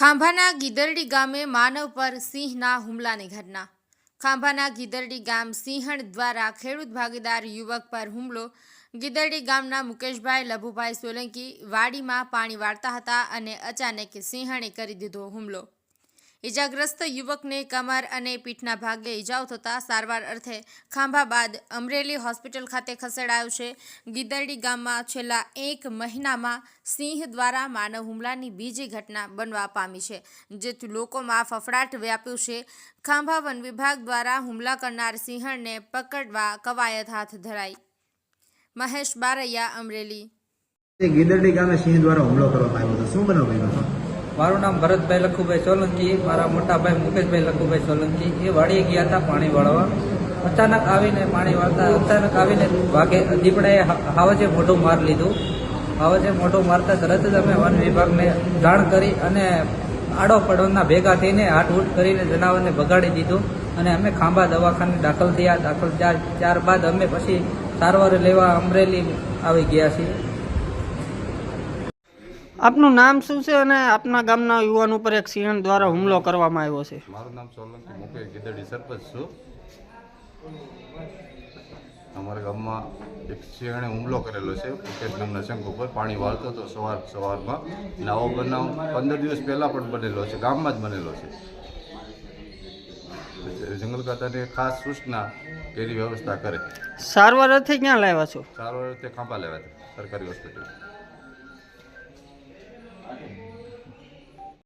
ખાંભાના ગીદરડી ગામે માનવ પર સિંહના હુમલાની ઘટના. ખાંભાના ગીદરડી ગામ સિંહણ દ્વારા ખેડૂત ભાગીદાર યુવક પર હુમલો. ગીદરડી ગામના મુકેશભાઈ, લભુભાઈ સોલંકી વાડીમાં પાણી વાળતા હતા અને અચાનક સિંહણે કરી દીધો હુમલો. ઈજાગ્રસ્ત યુવકને કમર અને પીઠના ભાગે ઈજાઓ થતાં સારવાર અર્થે ખાંભા બાદ અમરેલી હોસ્પિટલ ખાતે ખસેડાયો છે. ગીદરડી ગામમાં છેલ્લા એક મહિનામાં સિંહ દ્વારા માનવ હુમલાની બીજી ઘટના બનવા પામી છે, જેથી લોકોમાં ફફડાટ વ્યાપ્યું છે. ખાંભા વન વિભાગ દ્વારા હુમલા કરનાર સિંહણને પકડવા કવાયત હાથ ધરાઈ. મહેશ બારૈયા, અમરેલી. ગીદરડી ગામે સિંહ દ્વારા હુમલો કરવામાં આવ્યો હતો. શું બનાવ બન્યો મારું નામ ભરતભાઈ લખુભાઈ સોલંકી, મારા મોટાભાઈ મુકેશભાઈ લખુભાઈ સોલંકી. એ વાડીએ ગયા હતા પાણી વાળવા. અચાનક આવીને પાણી વાળતા, અચાનક આવીને વાઘે દીપડાએ હાવજે મોઢું માર લીધું. હાવજે મોઢું મારતા તરત જ અમે વન વિભાગને જાણ કરી અને આડો પડોના ભેગા થઈને હાટહૂટ કરીને જનાવરને ભગાડી દીધું અને અમે ખાંભા દવાખાને દાખલ થયા. દાખલ ત્યારબાદ અમે પછી સારવાર લેવા અમરેલી આવી ગયા છીએ. આપનું નામ શું છે અને આપના ગામના યુવાન ઉપર એક સિંહણ દ્વારા હુમલો કરવામાં આવ્યો છે? મારું નામ સોલંકી મુકેશ ગીદડી સરપંચ છું. અમારા ગામમાં એક સિંહણે હુમલો કરેલો છે. મુકેશ નામના શંખ ઉપર પાણી વાળતો હતો સવાર સવારમાં. નાવો બનાવ પંદર દિવસ પહેલાં પણ બનેલો છે. ગામમાં જ બનેલો છે. જંગલ ખાતાને ખાસ સૂચના કે વ્યવસ્થા કરે. સારવાર અર્થે ક્યાં લાવ્યા છો? સારવાર અર્થે ખાંભા લેવા છે સરકારી હોસ્પિટલ.